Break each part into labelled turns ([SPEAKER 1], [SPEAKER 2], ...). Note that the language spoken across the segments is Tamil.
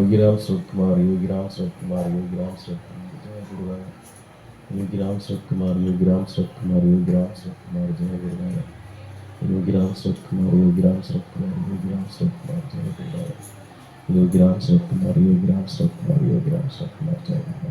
[SPEAKER 1] యోగిరామ్ శరత్ కుమార్ యోగిరామ్ శరత్ కుమార్ యోగిరామ్ శరత్ కుమార్ జయ గురుగాయ యోగిరామ్ శరత్ కుమార్ యోగిరామ్ శరత్ కుమార్ యోగిరామ్ శరత్ కుమార్ జయ గురుగాయ యోగిరామ్ శరత్ కుమార్ యోగిరామ్ శరత్ కుమార్ యోగిరామ్ శరత్ కుమార్ జయ గురుగాయ యోగిరామ్ శరత్ కుమార్ యోగిరామ్ శరత్ కుమార్ యోగిరామ్ శరత్ కుమార్ జయ గురుగాయ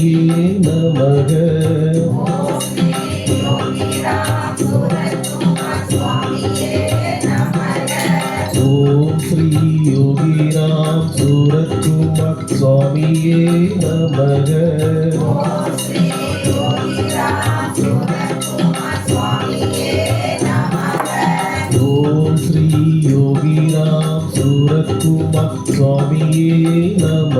[SPEAKER 1] स्वामी नमः ओम श्री योगीराम सूरत कुमार स्वामी नमः ओम श्री योगीराम सूरत कुमार स्वामी नमः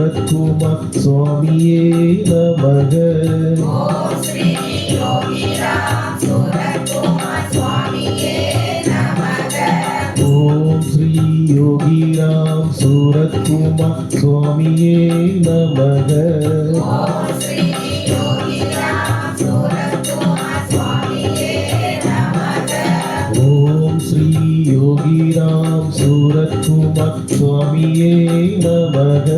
[SPEAKER 1] சிவகும சுவாமியே நமக ஓம் ஸ்ரீ யோகிராம் சூரத்கும சுவாமியே நமக ஓம் ஸ்ரீ யோகிராம் சூரத்கும சுவாமியே நமக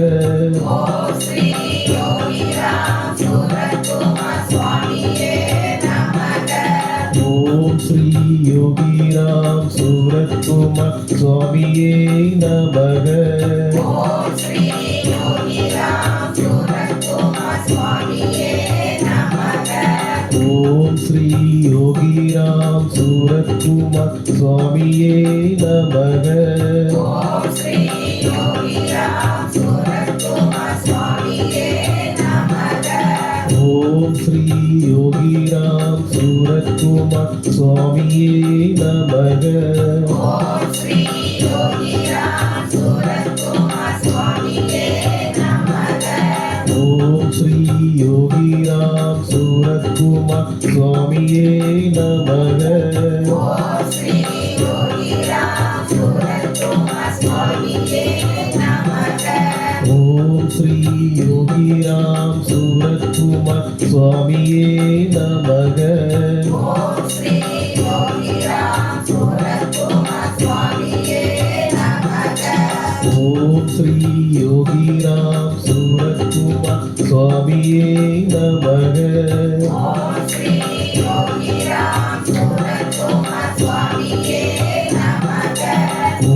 [SPEAKER 1] ಭಗ ಓಂ ಶ್ರೀ ಯೋಗಿರಾಮ್ ಸೂರತ್ ಕುಮಾರ್ ಸ್ವಾಮಿಯೇ ನಮಗ ಓಂ ಶ್ರೀ ಯೋಗಿರಾಮ್ ಸೂರತ್ ಕುಮಾರ್ ಸ್ವಾಮಿಯೇ ನಮಗ ಓಂ ಶ್ರೀ ಯೋಗಿರಾಮ್ சுவாமியே நமக ஓம் ஸ்ரீ யோகிராம் சூரத்குமார் சுவாமியே நமக. ஓம் ஸ்ரீ யோகிராம் சூரத்குமார் சுவாமியே நமக ஓம் ஸ்ரீ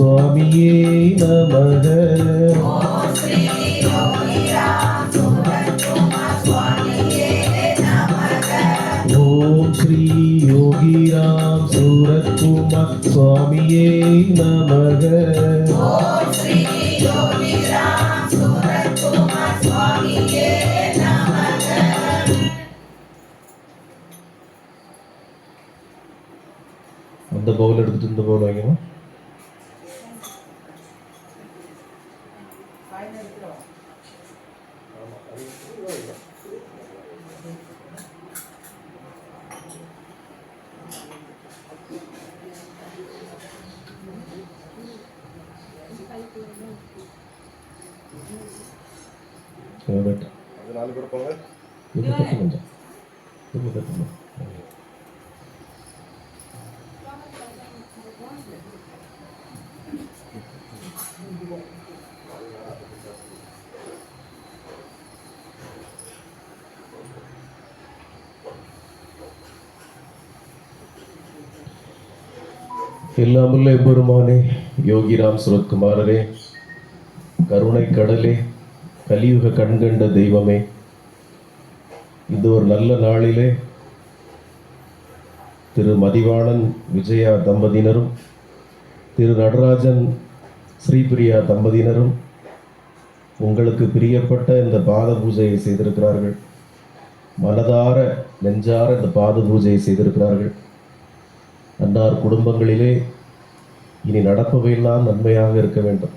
[SPEAKER 1] சுவாமியே நமக. ஓம் ஸ்ரீ யோகிராம் சூரத்குமார் சுவாமியே நமக. அந்த பவுல் எடுத்துட்டு இந்த பவுல் வைக்கணும் Correct.
[SPEAKER 2] அது நாலு பேர் போங்க.
[SPEAKER 1] இது கட்டு எல்லாமுள்ள பெருமானே யோகிராம் சுரத்குமாரரே கருணை கடலே கலியுக கண்கண்ட தெய்வமே இந்த ஒரு நல்ல நாளிலே திரு மதிவாணன் விஜயா தம்பதியினரும் திரு நடராஜன் ஸ்ரீபிரியா தம்பதியினரும் உங்களுக்கு பிரியப்பட்ட இந்த பாத பூஜையை செய்திருக்கிறார்கள். மனதார நெஞ்சார இந்த பாத பூஜையை செய்திருக்கிறார்கள். அன்னார் குடும்பங்களிலே இனி நடப்பவையெல்லாம் நன்மையாக இருக்க வேண்டும்.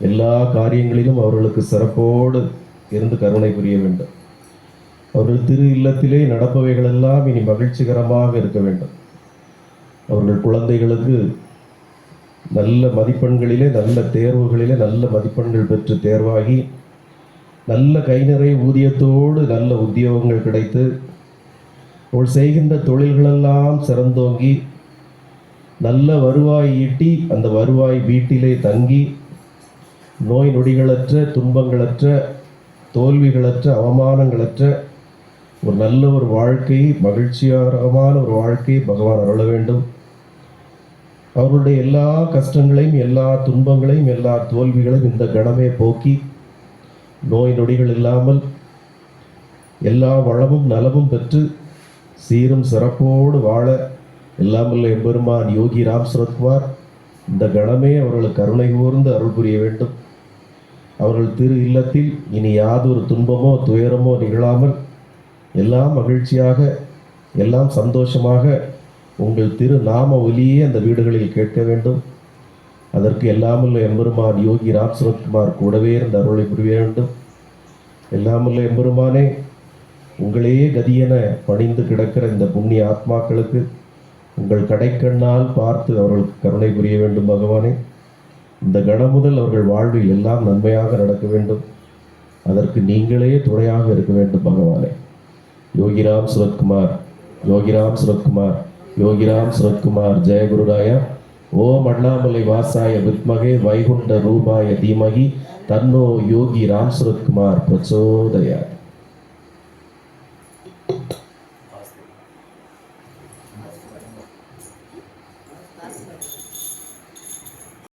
[SPEAKER 1] எல்லா காரியங்களிலும் அவர்களுக்கு சிறப்போடு இருந்து கருணை புரிய வேண்டும். அவர்கள் திரு இல்லத்திலே நடப்பவைகளெல்லாம் இனி மகிழ்ச்சிகரமாக இருக்க வேண்டும். அவர்கள் குழந்தைகளுக்கு நல்ல மதிப்பெண்களிலே நல்ல தேர்வுகளிலே நல்ல மதிப்பெண்கள் பெற்று தேர்வாகி நல்ல கைநிறை ஊதியத்தோடு நல்ல உத்தியோகங்கள் கிடைத்து அவள் செய்கின்ற தொழில்களெல்லாம் சிறந்தோங்கி நல்ல வருவாய் ஈட்டி அந்த வருவாய் வீட்டிலே தங்கி நோய் நொடிகளற்ற துன்பங்களற்ற தோல்விகளற்ற அவமானங்களற்ற ஒரு நல்ல ஒரு வாழ்க்கை மகிழ்ச்சிகரமான ஒரு வாழ்க்கை பகவான் அருள வேண்டும். அவர்களுடைய எல்லா கஷ்டங்களையும் எல்லா துன்பங்களையும் எல்லா தோல்விகளையும் இந்த கணமே போக்கி நோய் நொடிகள் இல்லாமல் எல்லா வளமும் நலமும் பெற்று சீரும் சிறப்போடு வாழ எல்லாமல்ல எம்பெருமான் யோகி ராம் சரத்குமார் இந்த கணமே அவர்களுக்கு கருணை கூர்ந்து அருள் புரிய வேண்டும். அவர்கள் திரு இல்லத்தில் இனி யாதொரு துன்பமோ துயரமோ நிகழாமல் எல்லாம் மகிழ்ச்சியாக எல்லாம் சந்தோஷமாக உங்கள் திரு நாம ஒலியே அந்த வீடுகளில் கேட்க வேண்டும். அதற்கு எல்லாமல்ல எம்பெருமான் யோகி ராம் சுரத்குமார் கூடவே இருந்த அருளை புரிய வேண்டும். எல்லாமல்ல எம்பெருமானே உங்களையே கதியென பணிந்து கிடக்கிற இந்த புண்ணிய ஆத்மாக்களுக்கு உங்கள் கடைக்கண்ணால் பார்த்து அவர்களுக்கு கருணை புரிய வேண்டும் பகவானே. இந்த கணம் முதல் அவர்கள் வாழ்வில் எல்லாம் நன்மையாக நடக்க வேண்டும். அதற்கு நீங்களே துணையாக இருக்க வேண்டும் பகவானே. யோகிராம் சுரத்குமார் யோகிராம் சுரத்குமார் யோகிராம் சுரத்குமார் ஜெயகுருராய. ஓம் அண்ணாமலை வாசாய வித்மகே வைகுண்ட ரூபாய தீமகி. தன்னோ யோகி ராம் சுரத்குமார் பிரச்சோதயா